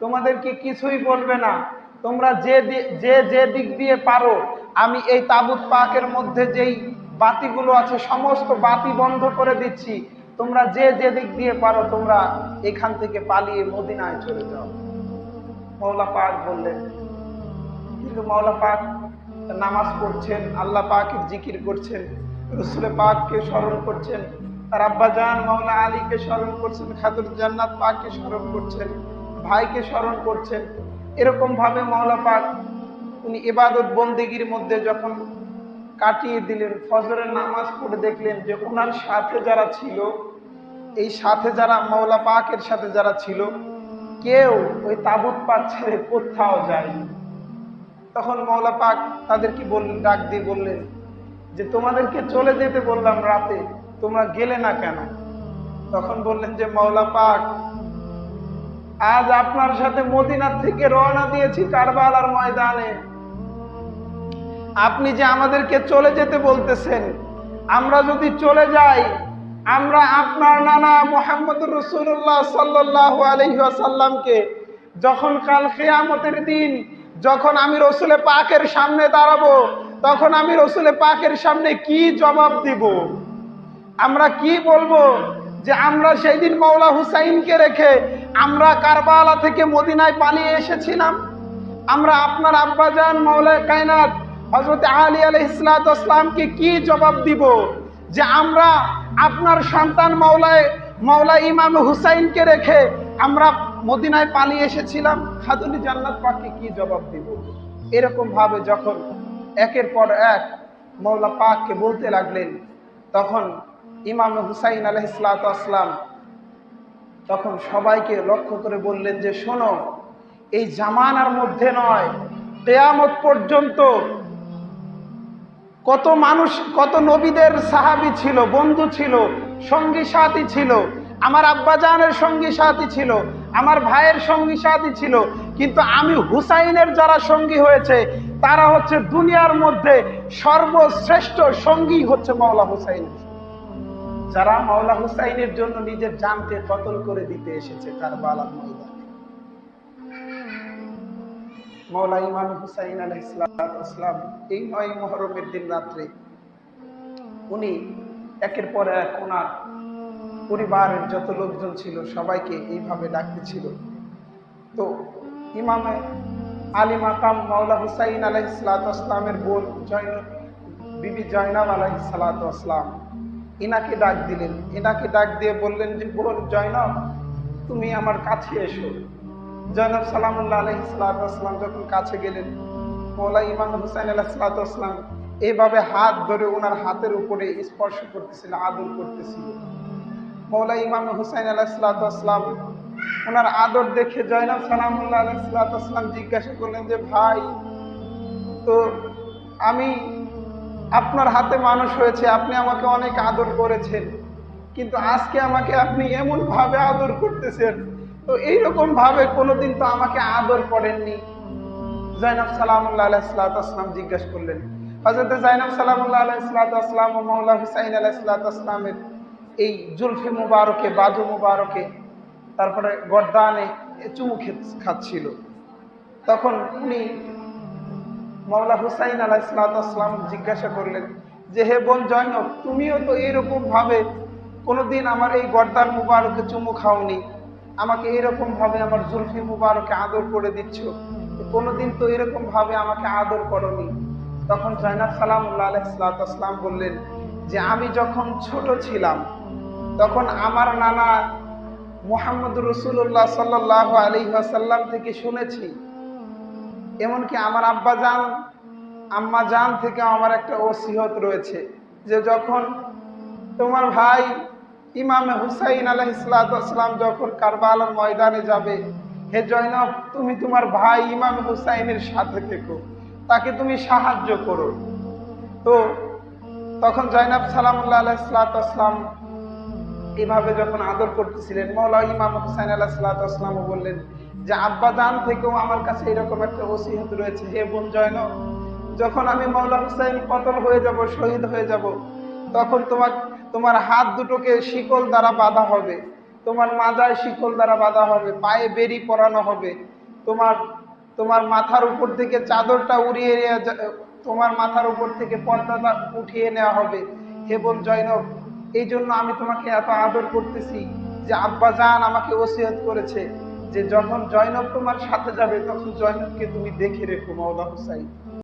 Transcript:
তোমাদেরকে কিছুই বলবে না। তোমরা যে যে যে দিক দিয়ে পারো, আমি এই তাবুত পাকের মধ্যে যেই বাতিগুলো আছে, সমস্ত বাতি বন্ধ করে দিচ্ছি। তোমরা যে যে দিক দিয়ে পারো, তোমরা এখান থেকে পালিয়ে মদিনায় চলে যাও। মৌলা পাক বললেন, কিন্তু মৌলা পাক নামাজ পড়ছেন, আল্লাহ পাকের জিকির করছেন রসুলে পাককে স্মরণ করছেন তার আব্বাজান মৌলা আলীকে স্মরণ করছেন, খাদুর জান্নাত পাককে স্মরণ করছেন। ভাইকে স্মরণ করছেন। এরকম ভাবে মৌলা পাক উনি ইবাদত বন্দিগির মধ্যে যখন কাটিয়ে দিলেন, ফজরের নামাজ পড়ে দেখলেন যে ওনার সাথে যারা ছিল, এই সাথে যারা মৌলা পাকের সাথে যারা ছিল, কেউ ওই তাবুত পাক ছেড়ে কোথাও যায়নি। তখন মৌলা পাক তাদেরকে বললেন, ডাক দিয়ে বললেন যে, তোমাদেরকে চলে যেতে বললাম রাতে, তোমরা গেলে না কেন? তখন বললেন যে মৌলা পাক আজ আপনার সাথে মদিনার থেকে রওনা দিয়েছি কারবালার ময়দানে। আপনি যে আমাদেরকে চলে যেতে বলতেছেন, আমরা যদি চলে যাই, আমরা আপনার নানা মোহাম্মদ রসুল্লাহ সাল্লাহ আলহিহাসাল্লামকে যখন কাল খেয়ামতের দিন যখন আমি রসুলে পাকের সামনে দাঁড়াবো, তখন আমি রসুলে পাকের সামনে কি জবাব দিব? আমরা কি বলব? যে আমরা সেই দিন মৌলা হুসাইনকে রেখে আমরা কারবালা থেকে মদিনায় পালিয়ে এসেছিলাম। আমরা আপনার আব্বাজান মৌলা কায়নাত হজরত আলী আলহ ইসলাতামকে কি জবাব দিব? যে আমরা আপনার সন্তান মৌলায় মৌলা ইমাম হুসাইনকে রেখে আমরা মদিনায় পালিয়ে এসেছিলাম। খাদুলি জান্নাত পাককে কি জবাব দিব? এরকম ভাবে যখন একের পর এক মৌলা পাককে বলতে লাগলেন, তখন ইমাম হুসাইন আলহিসাম তখন সবাইকে লক্ষ্য করে বললেন যে, শোনো, এই জামানার মধ্যে নয়, কেয়ামত পর্যন্ত কত মানুষ, কত নবীদের সাহাবি ছিল, বন্ধু ছিল, সঙ্গী সাথী ছিল, আমার আব্বাজানের সঙ্গী সাথী ছিল, আমার ভাইয়ের সঙ্গী সাথী ছিল, কিন্তু আমি হুসাইনের যারা সঙ্গী হয়েছে, তারা হচ্ছে দুনিয়ার মধ্যে সর্বশ্রেষ্ঠ সঙ্গী হচ্ছে মাওলা হুসাইন। যারা মাওলা হুসাইনের জন্য নিজের জানকে কতল করে দিতে এসেছে কারবালার ময়দানে মৌলা ইমাম হুসাইন আলাইসালাম এই নয় মহরমের দিন রাত্রে উনি একের পর এক ওনার পরিবারের যত লোকজন ছিল সবাইকে এইভাবে ডাকতেছিল। তো ইমামে আলী মাকাম মাওলা হুসাইন আলাইসালামের বোন জৈন বিবি জয়নাব আলাইসালাম ইনাকে ডাক দিলেন। ইনাকে ডাক দিয়ে বললেন যে বোন জয়নব, তুমি আমার কাছে এসো। জয়নব সালামুল্লাহ আলহ সালাতাম যখন কাছে গেলেন, মৌলা ইমাম হুসাইন আল্লাহ সালাতাম এভাবে হাত ধরে ওনার হাতের উপরে স্পর্শ করতেছিল, আদর করতেছিল। মৌলা ইমাম হুসাইন আল্লাহ সালাতাম ওনার আদর দেখে জয়নব সালামুল্লাহ আলহ সালাতাম জিজ্ঞাসা করলেন যে, ভাই, তো আমি আপনার হাতে মানুষ হয়েছে, আপনি আমাকে অনেক আদর করেছেন। কিন্তু আজকে আমাকে আপনি এমন ভাবে আদর করতেছেন। তো এইরকম ভাবে কোনোদিন তো আমাকে আদর করেননি। জাইনাব সালামুল্লাহ আলাইসালাম জিজ্ঞাসা করলেন হজরত জাইনাব সালামুল্লাহ আলাইসালাম ও মৌলা হুসাইন আলাইসালামের এই জুলফি মুবারকে, বাজু মুবারকে তারপরে গর্দানে চুমু খাচ্ছিল। তখন উনি মৌলা হুসাইন আলাইসালাম জিজ্ঞাসা করলেন, যে হে বোন জয়নব, তুমিও তো এইরকম ভাবে কোনোদিন আমার এই গর্দার মুবারকে চুমু খাওনি, আমাকে এরকম ভাবে আমার জুলফি মুবারকে আদর করে দিচ্ছ, কোনোদিন তো এরকম ভাবে আমাকে আদর করনি। তখন জয়নাব সালামুল্লাহ আলাইসালাম বললেন, যে আমি যখন ছোট ছিলাম, তখন আমার নানা মোহাম্মদ রসুল্লাহ সাল্লাহ আলী আসাল্লাম থেকে শুনেছি এমনকি আমার আব্বা জান আম্মা জান থেকে আমার একটা ওসিহত রয়েছে যে যখন তোমার ভাই ইমামে হুসাইন আলহ ইসলাতাম যখন কারবালার ময়দানে যাবে, হে জৈনব তুমি তোমার ভাই ইমাম হুসাইনের সাথে থেকো, তাকে তুমি সাহায্য করো। তো তখন জৈনব সালামুল্লাহ আলাহ ইসলাতাম এভাবে যখন আদর করতেছিলেন, মৌলা ইমাম হুসাইন আল্লাহ সাল্লাহামও বললেন যে আব্বা দান থেকেও আমার কাছে এরকম একটা ওসিহত রয়েছে, হে বোন জয়ন যখন আমি মৌলা হুসাইন কতল হয়ে যাব, শহীদ হয়ে যাব, তখন তোমার তোমার হাত দুটোকে শিকল দ্বারা বাঁধা হবে, তোমার মাজায় শিকল দ্বারা বাঁধা হবে, পায়ে বেরি পরানো হবে, তোমার তোমার মাথার উপর থেকে চাদরটা উড়িয়ে তোমার মাথার উপর থেকে পর্দাটা উঠিয়ে নেওয়া হবে, হে বোন জৈনব এই জন্য আমি তোমাকে এত আদর করতেছি যে আব্বা জান আমাকে ওসিয়ত করেছে। যে যখন জয়নব তোমার সাথে যাবে তখন জয়নবকে তুমি দেখে রেখো মাওলা হুসাইন।